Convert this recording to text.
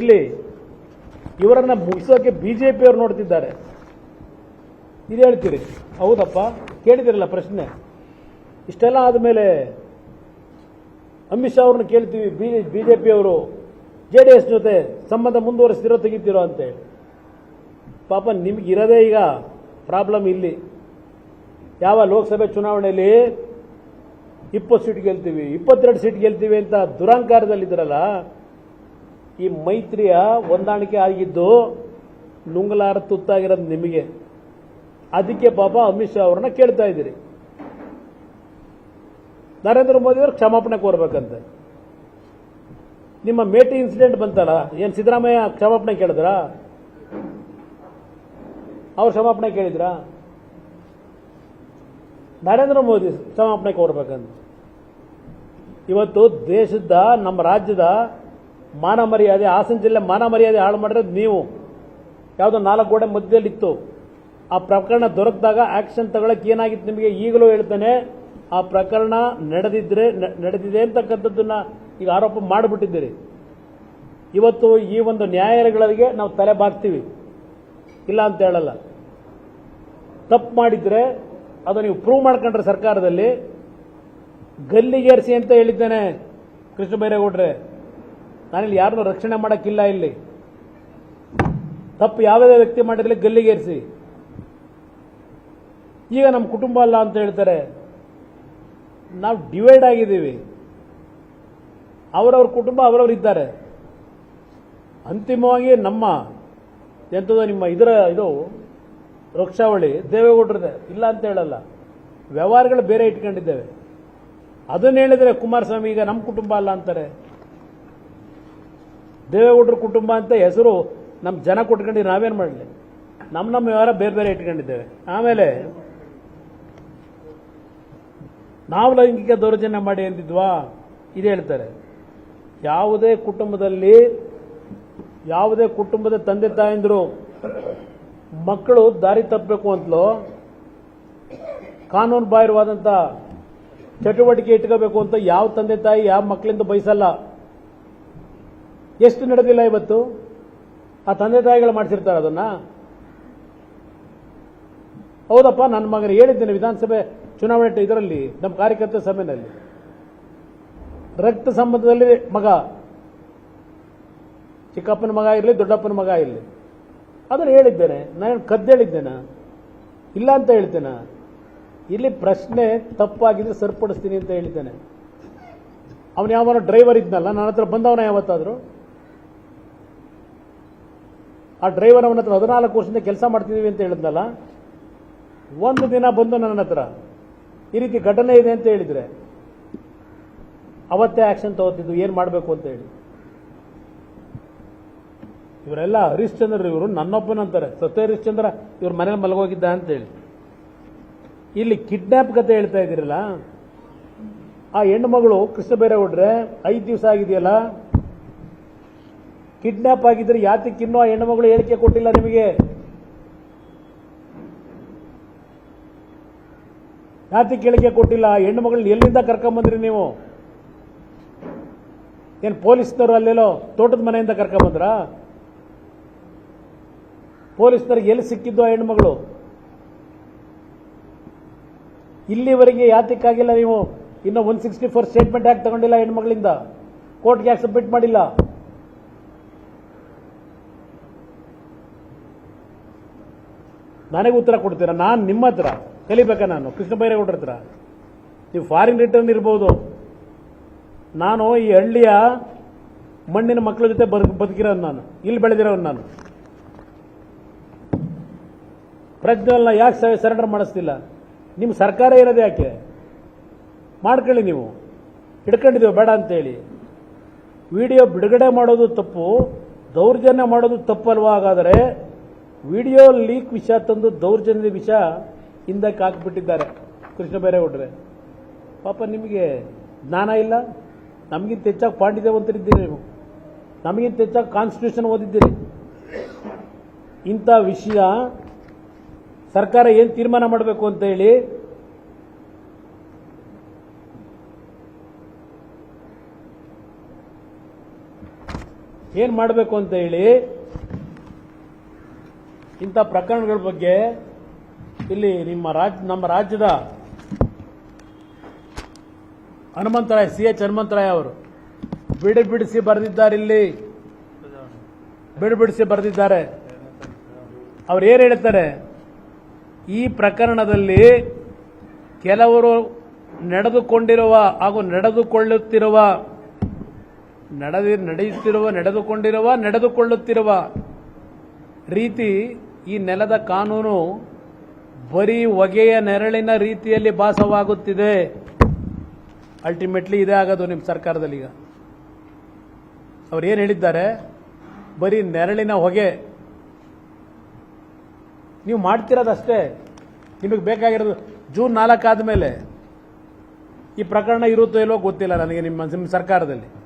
ಇಲ್ಲಿ ಇವರನ್ನ ಮುಗಿಸೋಕೆ ಬಿಜೆಪಿಯವರು ನೋಡ್ತಿದ್ದಾರೆ. ಇದು ಹೇಳ್ತೀರಿ. ಹೌದಪ್ಪ? ಕೇಳಿದಿರಲ್ಲ ಪ್ರಶ್ನೆ. ಇಷ್ಟೆಲ್ಲ ಆದಮೇಲೆ ಅಮಿತ್ ಶಾ ಅವ್ರನ್ನ ಕೇಳ್ತೀವಿ. ಬಿಜೆಪಿಯವರು ಜೆ ಡಿ ಎಸ್ ಜೊತೆ ಸಂಬಂಧ ಮುಂದುವರಿಸ್ತಿರೋ ತೆಗಿತೀರೋ ಅಂತೇಳಿ ಪಾಪ ನಿಮ್ಗೆ ಇರೋದೇ ಈಗ ಪ್ರಾಬ್ಲಮ್ ಇಲ್ಲಿ. ಯಾವ ಲೋಕಸಭೆ ಚುನಾವಣೆಯಲ್ಲಿ ಇಪ್ಪತ್ತು ಸೀಟ್ ಗೆಲ್ತೀವಿ, ಇಪ್ಪತ್ತೆರಡು ಸೀಟ್ ಗೆಲ್ತೀವಿ ಅಂತ ದುರಂಕಾರದಲ್ಲಿದ್ದರಲ್ಲ ಈ ಮೈತ್ರಿಯ ಹೊಂದಾಣಿಕೆ ಆಗಿದ್ದು ನುಂಗಲಾರ ತುತ್ತಾಗಿರೋದು ನಿಮಗೆ. ಅದಕ್ಕೆ ಪಾಪ ಅಮಿತ್ ಶಾ ಅವ್ರನ್ನ ಕೇಳ್ತಾ ಇದ್ದೀರಿ. ನರೇಂದ್ರ ಮೋದಿ ಅವರು ಕ್ಷಮಾಪಣೆ ಕೋರ್ಬೇಕಂತೆ. ನಿಮ್ಮ ಮೇಟಿ ಇನ್ಸಿಡೆಂಟ್ ಬಂತಲ್ಲ ಏನ್ ಸಿದ್ದರಾಮಯ್ಯ ಕ್ಷಮಾಪಣೆ ಕೇಳಿದ್ರಾ? ಅವ್ರು ಕ್ಷಮಾಪಣೆ ಕೇಳಿದ್ರಾ? ನರೇಂದ್ರ ಮೋದಿ ಕ್ಷಮಾಪಣೆ ಕೋರ್ಬೇಕಂತ. ಇವತ್ತು ದೇಶದ, ನಮ್ಮ ರಾಜ್ಯದ ಮಾನ ಮರ್ಯಾದೆ, ಹಾಸನ ಜಿಲ್ಲೆ ಮಾನ ಮರ್ಯಾದೆ ಹಾಳು ಮಾಡಿರೋದು ನೀವು ಯಾವುದೋ ನಾಲ್ಕು ಗೋಡೆ ಮಧ್ಯದಲ್ಲಿತ್ತು. ಆ ಪ್ರಕರಣ ದೊರಕಿದಾಗ ಆಕ್ಷನ್ ತಗೊಳಕ್ಕೆ ಏನಾಗಿತ್ತು ನಿಮಗೆ? ಈಗಲೂ ಹೇಳ್ತಾನೆ, ಆ ಪ್ರಕರಣ ನಡೆದಿದ್ರೆ ನಡೆದಿದೆ ಅಂತಕ್ಕಂಥದ್ದನ್ನ ಈಗ ಆರೋಪ ಮಾಡಿಬಿಟ್ಟಿದ್ದೀರಿ. ಇವತ್ತು ಈ ಒಂದು ನ್ಯಾಯಾಲಯಗಳಿಗೆ ನಾವು ತಲೆ ಬಾಗ್ತೀವಿ. ಇಲ್ಲ ಅಂತ ಹೇಳಲ್ಲ. ತಪ್ಪು ಮಾಡಿದ್ರೆ ಅದು ನೀವು ಪ್ರೂವ್ ಮಾಡ್ಕೊಂಡ್ರೆ ಸರ್ಕಾರದಲ್ಲಿ. ಗಲ್ಲಿಗೇರಿಸಿ ಅಂತ ಹೇಳಿದ್ದೇನೆ ಕೃಷ್ಣ ಬೈರೇಗೌಡ್ರೆ. ನಾನಿಲ್ಲಿ ಯಾರನ್ನು ರಕ್ಷಣೆ ಮಾಡೋಕ್ಕಿಲ್ಲ ಇಲ್ಲಿ. ತಪ್ಪು ಯಾವುದೇ ವ್ಯಕ್ತಿ ಮಾಡಿದ್ರೆ ಗಲ್ಲಿಗೇರಿಸಿ. ಈಗ ನಮ್ಮ ಕುಟುಂಬ ಅಲ್ಲ ಅಂತ ಹೇಳ್ತಾರೆ. ನಾವು ಡಿವೈಡ್ ಆಗಿದ್ದೀವಿ. ಅವರವ್ರ ಕುಟುಂಬ ಅವರವ್ರು ಇದ್ದಾರೆ. ಅಂತಿಮವಾಗಿ ನಮ್ಮ ಎಂಥದ್ದು ನಿಮ್ಮ ಇದರ ಇದು ವೃಕ್ಷಾವಳಿ ದೇವೇಗೌಡರದೆ ಇಲ್ಲ ಅಂತ ಹೇಳಲ್ಲ. ವ್ಯವಹಾರಗಳು ಬೇರೆ ಇಟ್ಕೊಂಡಿದ್ದೇವೆ. ಅದನ್ನ ಹೇಳಿದರೆ ಕುಮಾರಸ್ವಾಮಿ ಈಗ ನಮ್ಮ ಕುಟುಂಬ ಅಲ್ಲ ಅಂತಾರೆ. ದೇವೇಗೌಡರ ಕುಟುಂಬ ಅಂತ ಹೆಸರು ನಮ್ಮ ಜನ ಕೊಟ್ಕೊಂಡು ನಾವೇನು ಮಾಡಲಿ? ನಮ್ಮ ನಮ್ಮ ವ್ಯವಹಾರ ಬೇರೆ ಬೇರೆ ಇಟ್ಕೊಂಡಿದ್ದೇವೆ. ಆಮೇಲೆ ನಾವು ಲೈಂಗಿಕ ದೌರ್ಜನ್ಯ ಮಾಡಿ ಅಂದಿದ್ವಾ? ಇದು ಹೇಳ್ತಾರೆ. ಯಾವುದೇ ಕುಟುಂಬದಲ್ಲಿ, ಯಾವುದೇ ಕುಟುಂಬದ ತಂದೆ ತಾಯಂದಿರು, ಮಕ್ಕಳು ದಾರಿ ತಪ್ಪಬೇಕು ಅಂತಲೋ, ಕಾನೂನು ಬಾಹಿರವಾದಂಥ ಚಟುವಟಿಕೆ ಇಟ್ಕೋಬೇಕು ಅಂತ ಯಾವ ತಂದೆ ತಾಯಿ, ಯಾವ ಮಕ್ಕಳಿಂದ ಬಯಸಲ್ಲ. ಎಷ್ಟು ನಡೆದಿಲ್ಲ ಇವತ್ತು? ಆ ತಂದೆ ತಾಯಿಗಳು ಮಾಡಿಸಿರ್ತಾರೆ ಅದನ್ನ. ಹೌದಪ್ಪ, ನನ್ನ ಮಗನ ಹೇಳಿದ್ದೇನೆ, ವಿಧಾನಸಭೆ ಚುನಾವಣೆ ಇದರಲ್ಲಿ, ನಮ್ಮ ಕಾರ್ಯಕರ್ತ ಸಭೆಯಲ್ಲಿ. ರಕ್ತ ಸಂಬಂಧದಲ್ಲಿ ಮಗ, ಚಿಕ್ಕಪ್ಪನ ಮಗ ಇರಲಿ, ದೊಡ್ಡಪ್ಪನ ಮಗ ಇರಲಿ. ಅದನ್ನು ಹೇಳಿದ್ದೇನೆ, ನಾನು ಕದ್ದೇಳಿದ್ದೇನೆ ಇಲ್ಲ ಅಂತ ಹೇಳ್ತೇನೆ. ಇಲ್ಲಿ ಪ್ರಶ್ನೆ ತಪ್ಪಾಗಿದ್ರೆ ಸರಿಪಡಿಸ್ತೀನಿ ಅಂತ ಹೇಳಿದ್ದೇನೆ ಅವನು ಯಾವನೋ ಡ್ರೈವರ್ ಇದ್ನಲ್ಲ, ನನ್ನ ಹತ್ರ ಬಂದವನ ಯಾವತ್ತಾದ್ರು? ಆ ಡ್ರೈವರ್ ಅವನ ಹತ್ರ ಹದಿನಾಲ್ಕು ವರ್ಷದಿಂದ ಕೆಲಸ ಮಾಡ್ತಿದ್ದೀವಿ ಅಂತ ಹೇಳಿದ್ನಲ್ಲ, ಒಂದು ದಿನ ಬಂದು ನನ್ನ ಹತ್ರ, ಈ ರೀತಿ ಘಟನೆ ಇದೆ ಅಂತ ಹೇಳಿದ್ರೆ, ಅವತ್ತೇ ಆಕ್ಷನ್ ತಗೋತಿದ್ದು, ಏನು ಮಾಡಬೇಕು ಅಂತ ಹೇಳಿ. ಇವರೆಲ್ಲ ಹರಿಶ್ಚಂದ್ರ ಇವರು ನನ್ನೊಬ್ಬನಂತಾರೆ ಸತ್ಯ ಹರಿಶ್ಚಂದ್ರ ಇವ್ರ ಮನೇಲಿ ಮಲಗೋಗಿದ್ದ ಅಂತೇಳಿ ಇಲ್ಲಿ ಕಿಡ್ನಾಪ್ ಕತೆ ಹೇಳ್ತಾ ಇದ್ದೀರಲ್ಲ, ಆ ಹೆಣ್ಣು ಮಗಳು ಕೃಷ್ಣ ಬೈರೇಗೌಡ್ರೆ ಐದು ದಿವಸ ಆಗಿದೆಯಲ್ಲ ಕಿಡ್ನಾಪ್ ಆಗಿದ್ರೆ ಯಾತಕ್ಕೆ ಇನ್ನೂ ಆ ಹೆಣ್ಣು ಮಗಳು ಹೇಳಿಕೆ ಕೊಟ್ಟಿಲ್ಲ ನಿಮಗೆ? ಯಾತಕ್ಕೆ ಹೇಳಿಕೆ ಕೊಟ್ಟಿಲ್ಲ? ಆ ಹೆಣ್ಣು ಮಗಳನ್ನ ಎಲ್ಲಿಂದ ಕರ್ಕೊಂಬಂದ್ರಿ ನೀವು? ಏನು ಪೊಲೀಸ್ನವರು ಅಲ್ಲೆಲ್ಲೋ ತೋಟದ ಮನೆಯಿಂದ ಕರ್ಕೊಂಬಂದ್ರ ಪೊಲೀಸ್ನವ್ರಿಗೆ ಎಲ್ಲಿ ಸಿಕ್ಕಿದ್ದು ಆ ಹೆಣ್ಮಗಳು ಇಲ್ಲಿವರೆಗೆ ಯಾತಕ್ಕಾಗಿಲ್ಲ ನೀವು? ಇನ್ನೂ ಒನ್ ಸಿಕ್ಸ್ಟಿ ಫೋರ್ ಸ್ಟೇಟ್ಮೆಂಟ್ ಯಾಕೆ ತಗೊಂಡಿಲ್ಲ ಹೆಣ್ಮಗಳಿಂದ ಕೋರ್ಟ್ಗೆ ಯಾಕೆ ಸಬ್ಮಿಟ್ ಮಾಡಿಲ್ಲ? ನನಗೆ ಉತ್ತರ ಕೊಡ್ತೀರಾ? ನಾನು ನಿಮ್ಮ ಹತ್ರ. ಕಲಿಬೇಕಾ ನಾನು? ಕೃಷ್ಣ ಬೈರೇಗೌಡ್ರ ಹತ್ರ. ನೀವು ಫಾರಿನ್ ರಿಟರ್ನ್ ಇರ್ಬೋದು. ನಾನು ಈ ಹಳ್ಳಿಯ ಮಣ್ಣಿನ ಮಕ್ಕಳ ಜೊತೆ ಬದುಕ್ ಬದುಕಿರೋದು ನಾನು. ಇಲ್ಲಿ ಬೆಳೆದಿರೋನು ನಾನು. ಪ್ರಜ್ಞೆಗಳನ್ನ ಯಾಕೆ ಸರೆಂಡರ್ ಮಾಡಿಸ್ತಿಲ್ಲ? ನಿಮ್ಮ ಸರ್ಕಾರ ಇರೋದು ಯಾಕೆ? ಮಾಡ್ಕೊಳ್ಳಿ ನೀವು. ಹಿಡ್ಕೊಂಡಿದ್ದೀವಿ, ಬೇಡ ಅಂತೇಳಿ. ವಿಡಿಯೋ ಬಿಡುಗಡೆ ಮಾಡೋದು ತಪ್ಪು, ದೌರ್ಜನ್ಯ ಮಾಡೋದು ತಪ್ಪಲ್ವಾ? ಹಾಗಾದರೆ ವಿಡಿಯೋ ಲೀಕ್ ವಿಷಯ ತಂದು ದೌರ್ಜನ್ಯದ ವಿಷಯ ಹಿಂದಕ್ಕೆ ಹಾಕ್ಬಿಟ್ಟಿದ್ದಾರೆ. ಕೃಷ್ಣ ಬೈರೇಗೌಡ್ರೆ. ಪಾಪ ನಿಮಗೆ ಜ್ಞಾನ ಇಲ್ಲ. ನಮಗಿಂತ ಹೆಚ್ಚಾಗಿ ಪಾಂಡಿತ್ಯವಂತರಿದ್ದೀರಿ ನೀವು. ನಮಗಿಂತ ಹೆಚ್ಚಾಗಿ ಕಾನ್ಸ್ಟಿಟ್ಯೂಷನ್ ಓದಿದ್ದೀರಿ. ಇಂಥ ವಿಷಯ ಸರ್ಕಾರ ಏನು ತೀರ್ಮಾನ ಮಾಡಬೇಕು ಅಂತ ಹೇಳಿ ಏನು ಮಾಡಬೇಕು ಅಂತ ಹೇಳಿ ಇಂಥ ಪ್ರಕರಣಗಳ ಬಗ್ಗೆ ಇಲ್ಲಿ ನಿಮ್ಮ ರಾಜ್, ನಮ್ಮ ರಾಜ್ಯದ ಹನುಮಂತರಾಯ್, ಸಿ ಎಚ್ ಹನುಮಂತರಾಯ್ ಅವರು ಬಿಡಿ ಬಿಡಿಸಿ ಬರೆದಿದ್ದಾರೆ ಇಲ್ಲಿ. ಬಿಡಿ ಬಿಡಿಸಿ ಬರೆದಿದ್ದಾರೆ. ಅವ್ರು ಏನು ಹೇಳ್ತಾರೆ? ಈ ಪ್ರಕರಣದಲ್ಲಿ ಕೆಲವರು ನಡೆದುಕೊಂಡಿರುವ ಹಾಗೂ ನಡೆದುಕೊಳ್ಳುತ್ತಿರುವ, ನಡೆದಿ, ನಡೆಯುತ್ತಿರುವ, ನಡೆದುಕೊಂಡಿರುವ, ನಡೆದುಕೊಳ್ಳುತ್ತಿರುವ ರೀತಿ ಈ ನೆಲದ ಕಾನೂನು ಬರೀ ಹೊಗೆಯ ನೆರಳಿನ ರೀತಿಯಲ್ಲಿ ಭಾಸವಾಗುತ್ತಿದೆ. ಅಲ್ಟಿಮೇಟ್ಲಿ ಇದೇ ಆಗೋದು ನಿಮ್ಮ ಸರ್ಕಾರದಲ್ಲಿ ಈಗ. ಅವ್ರು ಏನು ಹೇಳಿದ್ದಾರೆ? ಬರೀ ನೆರಳಿನ ಹೊಗೆ. ನೀವು ಮಾಡ್ತಿರೋದಷ್ಟೇ. ನಿಮಗೆ ಬೇಕಾಗಿರೋದು ಜೂನ್ ನಾಲ್ಕು ಆದಮೇಲೆ. ಈ ಪ್ರಕರಣ ಇರುತ್ತೋ ಇಲ್ವೋ ಗೊತ್ತಿಲ್ಲ ನನಗೆ ನಿಮ್ಮ ನಿಮ್ಮ ಸರ್ಕಾರದಲ್ಲಿ.